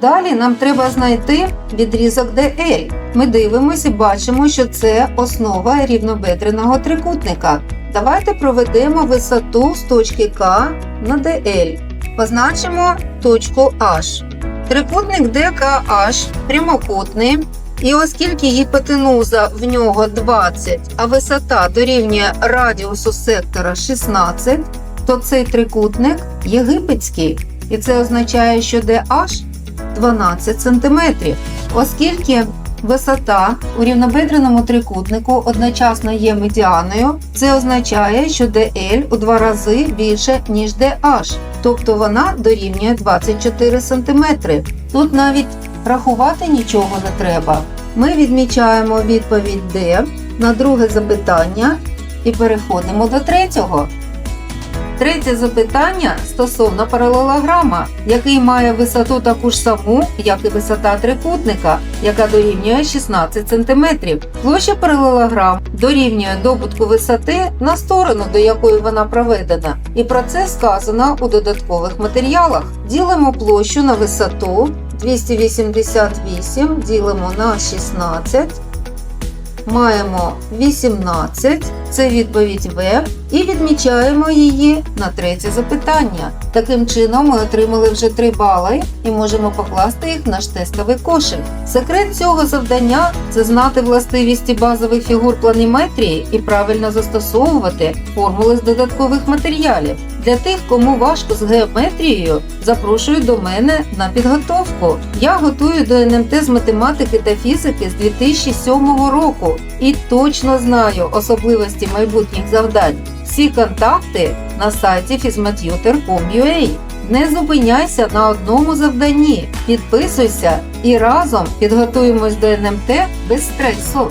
Далі нам треба знайти відрізок DL. Ми дивимося і бачимо, що це основа рівнобедреного трикутника. Давайте проведемо висоту з точки К на DL. Позначимо точку H. Трикутник DKH прямокутний. І оскільки гіпотенуза в нього 20, а висота дорівнює радіусу сектора 16, то цей трикутник єгипетський. І це означає, що DH 12 см. Оскільки висота у рівнобедреному трикутнику одночасно є медіаною, це означає, що DL у два рази більше, ніж DH, тобто вона дорівнює 24 см. Тут навіть рахувати нічого не треба. Ми відмічаємо відповідь D на друге запитання і переходимо до третього. Третє запитання стосовно паралелограма, який має висоту таку ж саму, як і висота трикутника, яка дорівнює 16 см. Площа паралелограм дорівнює добутку висоти на сторону, до якої вона проведена. І про це сказано у додаткових матеріалах. Ділимо площу на висоту 288 ділимо на 16. Маємо 18, це відповідь В, і відмічаємо її на третє запитання. Таким чином, ми отримали вже 3 бали і можемо покласти їх в наш тестовий кошик. Секрет цього завдання це знати властивості базових фігур планіметрії і правильно застосовувати формули з додаткових матеріалів. Для тих, кому важко з геометрією, запрошую до мене на підготовку. Я готую до НМТ з математики та фізики з 2007 року і точно знаю особливості майбутніх завдань. Всі контакти на сайті fizmatutor.com.ua. Не зупиняйся на одному завданні, підписуйся і разом підготуємось до НМТ без стресу.